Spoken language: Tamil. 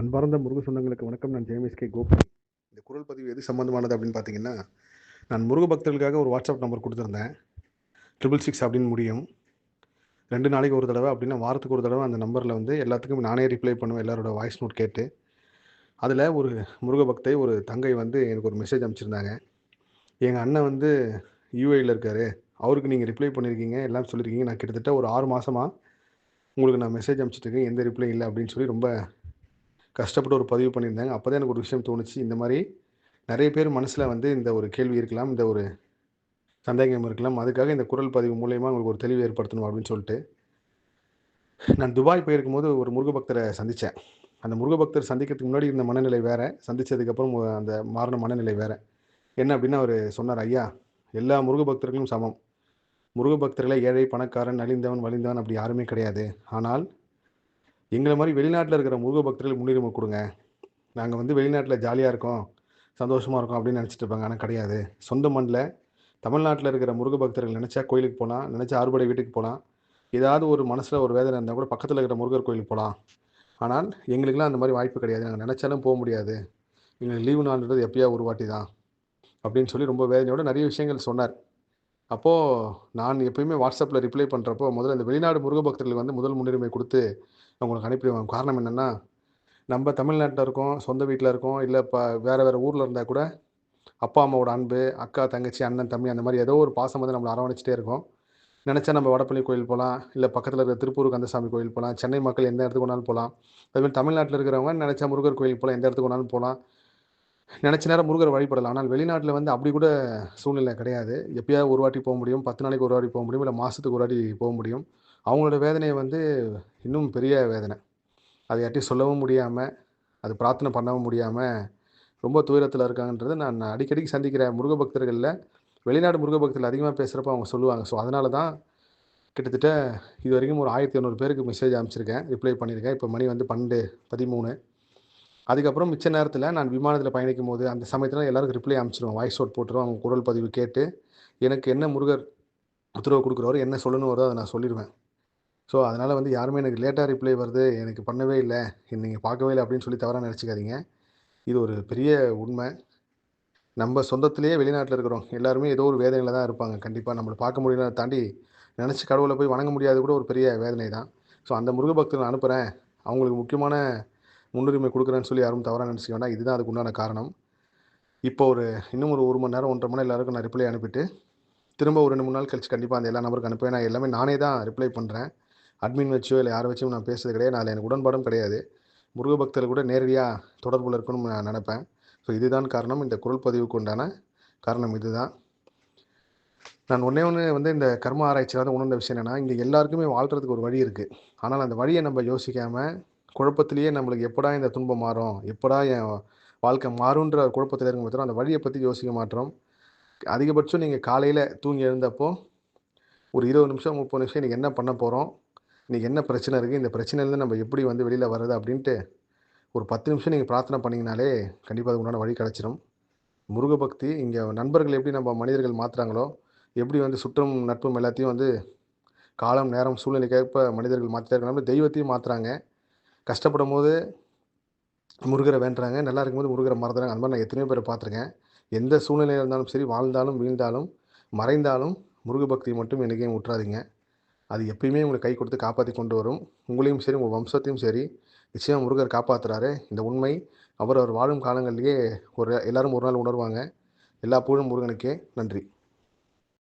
அன்பார்ந்த முருக சொந்தங்களுக்கு வணக்கம். நான் ஜேஎம்எஸ் கே கோபி. இந்த குரல் பதிவு எது சம்மந்தமானது அப்படின்னு பார்த்தீங்கன்னா நான் முருக பக்தர்களுக்காக ஒரு வாட்ஸ்அப் நம்பர் கொடுத்துருந்தேன். ட்ரிபிள் சிக்ஸ் அப்படின்னு முடியும். ரெண்டு நாளைக்கு ஒரு தடவை அப்படின்னா வாரத்துக்கு ஒரு தடவை அந்த நம்பரில் வந்து எல்லாத்துக்கும் நானே ரிப்ளை பண்ணுவேன் எல்லாரோட வாய்ஸ் நோட் கேட்டு. அதில் ஒரு முருக பக்தை ஒரு தங்கை வந்து எனக்கு ஒரு மெசேஜ் அனுப்பிச்சிருந்தாங்க. எங்கள் அண்ணன் வந்து யூஏயில் இருக்கார். அவருக்கு நீங்கள் ரிப்ளை பண்ணியிருக்கீங்க எல்லாம் சொல்லியிருக்கீங்க நான் கிட்டத்தட்ட ஒரு ஆறு மாதமாக உங்களுக்கு நான் மெசேஜ் அனுப்பிச்சிட்ருக்கேன் எந்த ரிப்ளை இல்லை அப்படின்னு சொல்லி ரொம்ப கஷ்டப்பட்டு ஒரு பதிவு பண்ணியிருந்தாங்க. அப்போ தான் எனக்கு ஒரு விஷயம் தோணுச்சு. இந்த மாதிரி நிறைய பேர் மனசில் வந்து இந்த ஒரு கேள்வி இருக்கலாம் இந்த ஒரு சந்தேகம் இருக்கலாம். அதுக்காக இந்த குரல் பதிவு மூலயமா உங்களுக்கு ஒரு தெளிவு ஏற்படுத்தணும் அப்படின்னு சொல்லிட்டு நான் துபாய் போயிருக்கும் போது ஒரு முருக பக்தரை சந்தித்தேன் அந்த முருக பக்தர் சந்திக்கிறதுக்கு முன்னாடி இருந்த மனநிலை வேறு. சந்தித்ததுக்கப்புறம் அந்த மாறின மனநிலை வேறு. என்ன அப்படின்னு அவர் சொன்னார் ஐயா எல்லா முருக பக்தர்களும் சமம். முருக பக்தர்களை ஏழை பணக்காரன் நலிந்தவன் வலிந்தவன் அப்படி யாருமே கிடையாது. ஆனால் எங்களை மாதிரி வெளிநாட்டில் இருக்கிற முருக பக்தர்களுக்கு முன்னுரிமை கொடுங்க. நாங்கள் வந்து வெளிநாட்டில் ஜாலியாக இருக்கோம் சந்தோஷமாக இருக்கோம் அப்படின்னு நினச்சிட்டு இருப்பாங்க. ஆனால் கிடையாது. சொந்த மண்ணில் தமிழ்நாட்டில் இருக்கிற முருக பக்தர்கள் நினச்சா கோயிலுக்கு போகலாம் நினச்சா அறுபடை வீட்டுக்கு போகலாம் ஏதாவது ஒரு மனசில் ஒரு வேதனை இருந்தால் கூட பக்கத்தில் இருக்கிற முருகர் கோயிலுக்கு போகலாம் ஆனால் எங்களுக்கெல்லாம் அந்த மாதிரி வாய்ப்பு கிடையாது. நாங்கள் நினச்சாலும் போக முடியாது. எங்களுக்கு லீவு நாள்ன்றது எப்பயா ஒரு வாட்டி தான் அப்படின்னு சொல்லி ரொம்ப வேதனையோட நிறைய விஷயங்கள் சொன்னார். அப்போது நான் எப்பயுமே வாட்ஸ்அப்பில் ரிப்ளை பண்ணுறப்போ முதல்ல இந்த வெளிநாடு முருக பக்தர்களுக்கு வந்து முதல் முன்னுரிமை கொடுத்து அவங்களுக்கு அனுப்பிடுவாங்க காரணம் என்னென்னா நம்ம தமிழ்நாட்டில் இருக்கோம் சொந்த வீட்டில் இருக்கோம் இல்லை இப்போ வேறு வேறு ஊரில் இருந்தால் கூட அப்பா அம்மாவோட அன்பு அக்கா தங்கச்சி அண்ணன் தம்பி அந்த மாதிரி ஏதோ ஒரு பாசம் வந்து நம்மளை அரவணைச்சிட்டே இருக்கும். நினச்சா நம்ம வடப்பள்ளி கோயில் போகலாம் இல்லை பக்கத்தில் இருக்கிற திருப்பூர் கந்தசாமி கோயில் போகலாம் சென்னை மக்கள் எந்த இடத்துக்கு வேணாலும் போகலாம் அதுமாதிரி தமிழ்நாட்டில் இருக்கிறவங்க நினச்சா முருகர் கோயில் போகலாம் எந்த இடத்துக்கு வேணாலும் போகலாம் நினச்ச நேரம் முருகர் வழிபடலாம். ஆனால் வெளிநாட்டில் வந்து அப்படி கூட சூழ்நிலை கிடையாது. எப்பயாவது ஒரு வாட்டி போக முடியும். பத்து நாளைக்கு ஒரு வாட்டி போக முடியும். இல்லை மாதத்துக்கு ஒரு வாட்டி போக முடியும். அவங்களோட வேதனையை வந்து இன்னும் பெரிய வேதனை. அதை யார்ட்டையும் சொல்லவும் முடியாமல் அது பிரார்த்தனை பண்ணவும் முடியாமல் ரொம்ப துயரத்தில் இருக்காங்கன்றது நான் அடிக்கடிக்கு சந்திக்கிற முருக பக்தர்களில் வெளிநாடு முருக பக்தர்கள் அதிகமாக பேசுகிறப்ப அவங்க சொல்லுவாங்க. ஸோ அதனால தான் கிட்டத்தட்ட இது வரைக்கும் ஒரு ஆயிரத்தி இரநூறு பேருக்கு மெசேஜ் அனுப்பிச்சிருக்கேன். ரிப்ளை பண்ணியிருக்கேன். இப்போ மணி வந்து பன்னெண்டு பதிமூணு. அதுக்கப்புறம் மிச்ச நேரத்தில் நான் விமானத்தில் பயணிக்கும் போது அந்த சமயத்தில் எல்லாருக்கும் ரிப்ளை அனுப்பிச்சிடுவோம் வாய்ஸ் அவுட் போட்டுருவோம் அவங்க குரல் பதிவு கேட்டு எனக்கு என்ன முருகர் உத்தரவு கொடுக்குறவரு என்ன சொல்லணும் வருதோ அதை நான் சொல்லிடுவேன் ஸோ அதனால் வந்து யாருமே எனக்கு லேட்டாக ரிப்ளை வருது எனக்கு பண்ணவே இல்லை நீங்கள் பார்க்கவே இல்லை அப்படின்னு சொல்லி தவறாக நினச்சிக்காதீங்க. இது ஒரு பெரிய உண்மை. நம்ம சொந்தத்திலேயே வெளிநாட்டில் இருக்கிறோம். எல்லாருமே ஏதோ ஒரு வேதனையில் தான் இருப்பாங்க. கண்டிப்பாக நம்மளை பார்க்க முடியல தாண்டி நினச்சி கடவுளை போய் வணங்க முடியாது கூட ஒரு பெரிய வேதனை தான் ஸோ அந்த முருக பக்தர்கள் அனுப்புகிறேன் அவங்களுக்கு முக்கியமான முன்னுரிமை கொடுக்குறேன்னு சொல்லி யாரும் தவறாக நினச்சிக்க வேண்டாம். இதுதான் அதுக்கு உண்டான காரணம். இப்போ ஒரு இன்னும் ஒரு ஒரு மணி நேரம் ஒன்றரை மணி எல்லாருக்கும் நான் ரிப்ளை அனுப்பிட்டு திரும்ப ஒரு ரெண்டு மூணு நாள் கழிச்சு கண்டிப்பாக அந்த எல்லா நம்பருக்கு அனுப்புவேன். நான் எல்லாமே நானே தான் ரிப்ளை பண்ணுறேன் அட்மின் வச்சோ இல்லை யாரை வச்சும் நான் பேசுறது கிடையாது. நான் எனக்கு உடன்பாடும் கிடையாது. முருக பக்தர்கள் கூட நேரடியாக தொடர்பில் இருக்கணும்னு நான் நினப்பேன். ஸோ இதுதான் காரணம். இந்த குரல் பதிவுக்கு உண்டான காரணம் இதுதான். நான் ஒன்றே ஒன்று வந்து இந்த கர்ம ஆராய்ச்சியில் வந்து உணர்ந்த விஷயம் என்னென்னா இங்கே எல்லாருக்குமே வாழ்கிறதுக்கு ஒரு வழி இருக்குது ஆனால் அந்த வழியை நம்ம யோசிக்காமல் குழப்பத்திலேயே நம்மளுக்கு எப்படா இந்த துன்பம் மாறும்? எப்படா என் வாழ்க்கை மாறுன்ற குழப்பத்தில் இருக்கும் பார்த்தோம் அந்த வழியை பற்றி யோசிக்க மாட்டோம். அதிகபட்சம் நீங்கள் காலையில் தூங்கி எழுந்தப்போ ஒரு இருபது நிமிஷம் முப்பது நிமிஷம் இன்றைக்கி என்ன பண்ண போகிறோம் இன்றைக்கி என்ன பிரச்சனை இருக்குது இந்த பிரச்சனையிலேருந்து நம்ம எப்படி வந்து வெளியில் வர்றது அப்படின்ட்டு ஒரு பத்து நிமிஷம் நீங்கள் பிரார்த்தனை பண்ணிங்கனாலே கண்டிப்பாக அதுக்கு உண்டான வழி கிடச்சிரும். முருகபக்தி இங்கே நண்பர்கள் எப்படி நம்ம மனிதர்கள் மாற்றுறாங்களோ எப்படி வந்து சுற்றம் நட்பும் எல்லாத்தையும் வந்து காலம் நேரம் சூழ்நிலைக்கேற்ப மனிதர்கள் மாற்றிட்டே இருக்காங்க தெய்வத்தையும் மாற்றுறாங்க கஷ்டப்படும் போது முருகரை வேண்டுறாங்க. நல்லா இருக்கும்போது முருகரை மறந்துறாங்க. அந்த மாதிரி நான் எத்தனையோ பேரை பார்த்துருக்கேன். எந்த சூழ்நிலையில் இருந்தாலும் சரி வாழ்ந்தாலும் வீழ்ந்தாலும் மறைந்தாலும் முருக பக்தியை மட்டும் என்றைக்கையும் விட்டுறாதீங்க அது எப்பயுமே உங்களை கை கொடுத்து காப்பாற்றி கொண்டு வரும். உங்களையும் சரி உங்கள் வம்சத்தையும் சரி நிச்சயம் முருகர் காப்பாற்றுறாரு இந்த உண்மை அவர் அவர் வாழும் காலங்களிலேயே ஒரு எல்லாரும் ஒரு நாள் உணர்வாங்க. எல்லா புகழும் முருகனுக்கே. நன்றி.